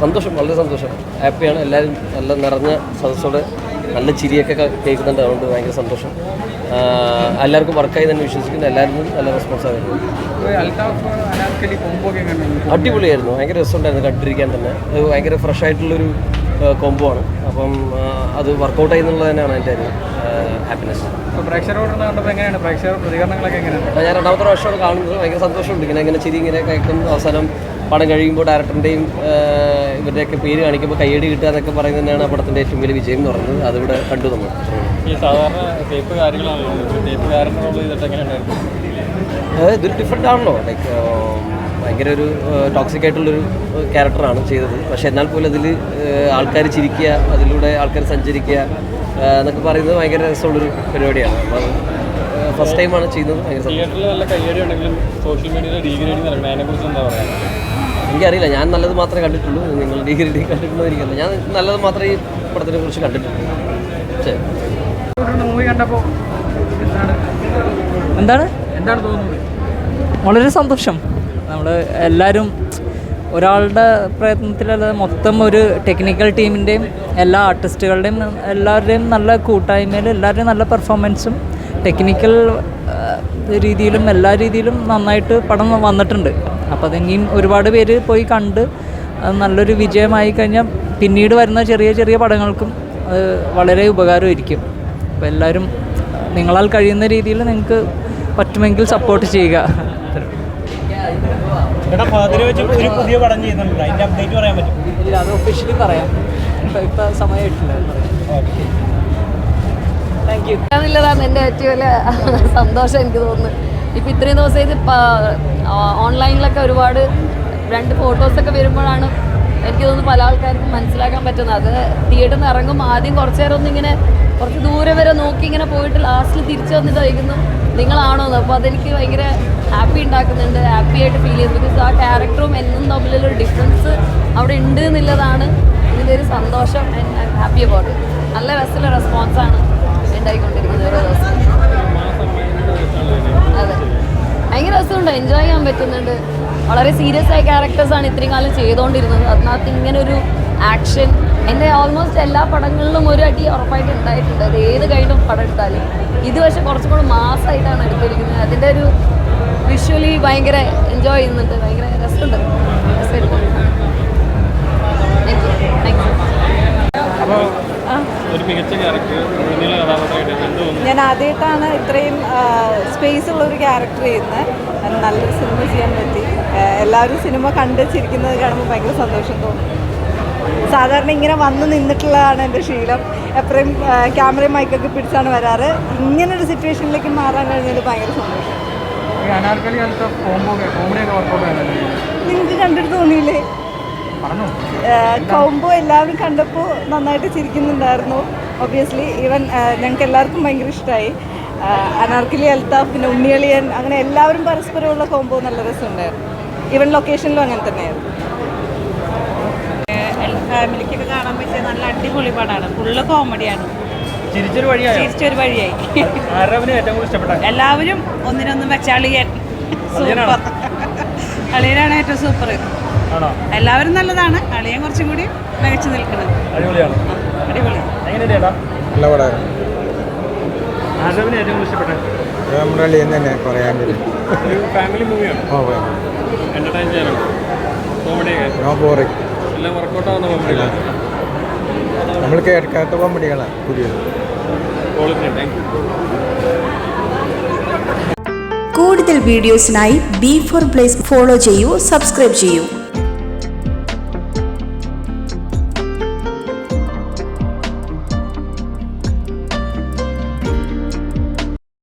സന്തോഷം വളരെ സന്തോഷം. ഹാപ്പിയാണ്. എല്ലാവരും നല്ല നിറഞ്ഞ സദസ്സോടെ നല്ല ചിരിയൊക്കെ കേൾക്കുന്നുണ്ട്. അതുകൊണ്ട് ഭയങ്കര സന്തോഷം. എല്ലാവർക്കും വർക്കായി തന്നെ വിശ്വസിക്കുന്നു. എല്ലാവരും നല്ല റെസ്പോൺസ് ആയിരുന്നു അടിപൊളിയായിരുന്നു. ഭയങ്കര രസമുണ്ടായിരുന്നു കണ്ടിരിക്കാൻ തന്നെ. അത് ഭയങ്കര ഫ്രഷ് ആയിട്ടുള്ളൊരു കോംബോ ആണ് അപ്പം അത് വർക്കൗട്ട് എന്നുള്ളത് തന്നെയാണ് എന്റെ ഒരു ഹാപ്പിനെസ് ഞാൻ രണ്ടാമത്തെ പ്രാവശ്യമാണ് കാണുന്നത്. ഭയങ്കര സന്തോഷമുണ്ട്. ഇങ്ങനെ ഇങ്ങനെ ചിരി ഇങ്ങനെ കേൾക്കും അവസാനം പടം കഴിയുമ്പോൾ ഡയറക്ടറിന്റെയും ഇവരുടെയൊക്കെ പേര് കാണിക്കുമ്പോൾ കയ്യടി കിട്ടുക എന്നൊക്കെ പറയുന്നത് തന്നെയാണ് ആ പടത്തിന്റെ ഏറ്റവും വലിയ വിജയം എന്ന് പറയുന്നത്. അതിവിടെ കണ്ടു നമ്മൾ. ഈ സാധാരണ കാര്യങ്ങളാണല്ലോ എങ്ങനെയുണ്ടായിരുന്നു ഇതൊരു ഡിഫറെന്റ് ആണല്ലോ. ലൈക്ക് ഭയങ്കര ഒരു ടോക്സിക് ആയിട്ടുള്ളൊരു ക്യാരക്ടറാണ് ചെയ്തത്. പക്ഷെ എന്നാൽ പോലും അതിൽ ആൾക്കാർ ചിരിക്കുക അതിലൂടെ ആൾക്കാർ സഞ്ചരിക്കുക എന്നൊക്കെ പറയുന്നത് ഭയങ്കര രസമുള്ളൊരു പരിപാടിയാണ്. അപ്പം ഫസ്റ്റ് ടൈമാണ് ചെയ്യുന്നത്. ഭയങ്കര സോഷ്യൽ മീഡിയയിൽ ഡീഗ്രേഡിങ് അതിനെക്കുറിച്ച് എന്താ പറയുക എനിക്കറിയില്ല ഞാൻ നല്ലത് മാത്രമേ കണ്ടിട്ടുള്ളൂ. നിങ്ങൾ ഡിഗ്രി ഡിഗ്രി എനിക്കറിയില്ല ഞാൻ നല്ലത് മാത്രമേ ഈ പടത്തിനെ കുറിച്ച് കണ്ടിട്ടുള്ളൂ പക്ഷേ മൂവി കണ്ടപ്പോൾ എന്താണ്? എന്താണ്? എന്താണ് തോന്നുന്നത്? വളരെ സന്തോഷം. നമ്മൾ എല്ലാവരും ഒരാളുടെ പ്രയത്നത്തിലല്ല മൊത്തം ഒരു ടെക്നിക്കൽ ടീമിന്റെയും എല്ലാ ആർട്ടിസ്റ്റുകളുടെയും എല്ലാവരുടെയും നല്ല കൂട്ടായ്മയിൽ എല്ലാവരുടെയും നല്ല പെർഫോമൻസും ടെക്നിക്കൽ രീതിയിലും എല്ലാ രീതിയിലും നന്നായിട്ട് പടം വന്നിട്ടുണ്ട്. അപ്പോൾ അതെങ്കിലും ഒരുപാട് പേര് പോയി കണ്ട് നല്ലൊരു വിജയമായി കഴിഞ്ഞാൽ പിന്നീട് വരുന്ന ചെറിയ ചെറിയ പടങ്ങൾക്കും വളരെ ഉപകാരമായിരിക്കും. അപ്പോൾ എല്ലാവരും നിങ്ങളാൽ കഴിയുന്ന രീതിയിൽ നിങ്ങൾക്ക് പറ്റുമെങ്കിൽ സപ്പോർട്ട് ചെയ്യുക. ഒരു പുതിയ പടം ചെയ്യുന്നുണ്ട്? അതിന്റെ അപ്ഡേറ്റ് പറയാൻ പറ്റും ഇല്ല അത് ഒഫീഷ്യലി പറയാം. ഇപ്പം ഇപ്പം സമയമായിട്ടില്ല താങ്ക് യു എന്നുള്ളതാണ് എന്റെ ഏറ്റവും വലിയ സന്തോഷം എനിക്ക് തോന്നുന്നത് ഇപ്പം ഇത്രയും ദിവസം ഇത് ഓൺലൈനിലൊക്കെ ഒരുപാട് രണ്ട് ഫോട്ടോസൊക്കെ വരുമ്പോഴാണ് എനിക്ക് തോന്നുന്നു പല ആൾക്കാർക്കും മനസ്സിലാക്കാൻ പറ്റുന്നത്. അത് തിയേറ്ററിൽ നിന്ന് ഇറങ്ങുമ്പോൾ ആദ്യം കുറച്ച് നേരം ഒന്നിങ്ങനെ കുറച്ച് ദൂരെ വരെ നോക്കി ഇങ്ങനെ പോയിട്ട് ലാസ്റ്റിൽ തിരിച്ചു വന്നിട്ട് കഴിക്കുന്നു നിങ്ങളാണോ എന്ന്. അപ്പോൾ അതെനിക്ക് ഭയങ്കര ഹാപ്പി ഉണ്ടാക്കുന്നുണ്ട്. ഹാപ്പി ആയിട്ട് ഫീൽ ചെയ്യുന്നു. ബിക്കോസ് ആ ക്യാരക്ടറും എന്നും തമ്മിലുള്ളൊരു ഡിഫറൻസ് അവിടെ ഉണ്ട് എന്നുള്ളതാണ് ഇതിന്റെ ഒരു സന്തോഷം ഹാപ്പി അബൌട്ട് നല്ല രസമുള്ള റെസ്പോൺസാണ് ഉണ്ടായിക്കൊണ്ടിരിക്കുന്നത് ഓരോ ദിവസം. ഭയങ്കര രസമുണ്ട്. എൻജോയ് ചെയ്യാൻ പറ്റുന്നുണ്ട്. വളരെ സീരിയസ് ആയ ക്യാരക്ടേഴ്സാണ് ഇത്രയും കാലം ചെയ്തുകൊണ്ടിരുന്നത് അതിനകത്ത് ഇങ്ങനെ ഒരു ആക്ഷൻ എന്റെ ഓൾമോസ്റ്റ് എല്ലാ പടങ്ങളിലും ഒരു അടി ഉറപ്പായിട്ട് ഉണ്ടായിട്ടുണ്ട്. അത് ഏത് കഴിഞ്ഞും പടം എടുത്താലും. ഇത് പക്ഷേ കുറച്ചും കൂടെ മാസമായിട്ടാണ് എടുത്തിരിക്കുന്നത്. അതിന്റെ ഒരു വിഷ്വലി ഭയങ്കര എൻജോയ് ചെയ്യുന്നുണ്ട്. ഭയങ്കര രസമുണ്ട്. രസമായിട്ട് പോകുന്നുണ്ട് താങ്ക് യു താങ്ക് യു അപ്പോൾ ഒരു മികച്ച ക്യാരക്ടർ മുന്നിലെ കഥാപാത്രമായിട്ട് എന്ത് ഞാൻ ആദ്യമായിട്ടാണ് ഇത്രയും സ്പേസ് ഉള്ള ഒരു ക്യാരക്ടർ ചെയ്യുന്നത്. നല്ലൊരു സിനിമ ചെയ്യാൻ പറ്റി. എല്ലാവരും സിനിമ കണ്ട് ചിരിക്കുന്നത് കാണുമ്പോൾ ഭയങ്കര സന്തോഷം തോന്നും. സാധാരണ ഇങ്ങനെ വന്ന് നിന്നിട്ടുള്ളതാണ് എന്റെ ശീലം. എപ്പോഴും ക്യാമറയും മൈക്കൊക്കെ പിടിച്ചാണ് വരാറ്. ഇങ്ങനൊരു സിറ്റുവേഷനിലേക്ക് മാറാൻ കഴിഞ്ഞത് ഭയങ്കര സന്തോഷം. നിങ്ങൾക്ക് കണ്ടിട്ട് തോന്നിയില്ലേ? കോംബോ കൗമ്പോ എല്ലാവരും കണ്ടപ്പോൾ നന്നായിട്ട് ചിരിക്കുന്നുണ്ടായിരുന്നു. ഒബ്വിയസ്ലി ഈവൻ ഞങ്ങൾക്ക് എല്ലാവർക്കും ഭയങ്കര ഇഷ്ടമായി അനാർക്കലി അൽത്താഫ് പിന്നെ ഉണ്ണിയളിയൻ അങ്ങനെ എല്ലാവരും പരസ്പരമുള്ള കോമ്പോ നല്ല രസമുണ്ടായിരുന്നു. ഈവൻ ലൊക്കേഷനിലും അങ്ങനെ തന്നെയായിരുന്നു. ഫാമിലിക്കൊക്കെ കാണാൻ പറ്റിയ നല്ല അടിപൊളി പടമാണ്. ഫുള്ള് കോമഡിയാണ് ചിരിച്ചൊരു വഴിയായോ? ചിരിച്ചൊരു വഴിയായി. ആരവന് ഏറ്റവും കൂടുതൽ ഇഷ്ടപ്പെട്ട? എല്ലാവരും ഒന്നിനൊന്നും വെച്ച അളിയൻ. അളിയനാണോ? സൂപ്പർ. അളിയനാണ് ഏറ്റവും സൂപ്പർ. എല്ലാവരും നല്ലതാണ്. അളിയൻ കുറച്ചും കൂടി മികച്ചു നിൽക്കുന്നത്. നല്ല പടം ഏറ്റവും കൂടുതൽ ഇഷ്ടപ്പെട്ടത് ഇത് തന്നെ പറയാൻ പറ്റും ഫാമിലി മൂവിയാണ് ഓ എന്റർടൈൻ ചെയ്യാനുണ്ട് കോമഡിയൊക്കെ നോ ബോറിംഗ് എല്ലാം വർക്കൗട്ട് ആവുന്ന കോമഡികളാണ് നമ്മൾ കേൾക്കാത്ത കോമഡികളാണ് പുതിയത്. കൂടുതൽ വീഡിയോസിനായി ബി ഫോർ പ്ലേസ് ഫോളോ ചെയ്യൂ സബ്സ്ക്രൈബ് ചെയ്യൂ.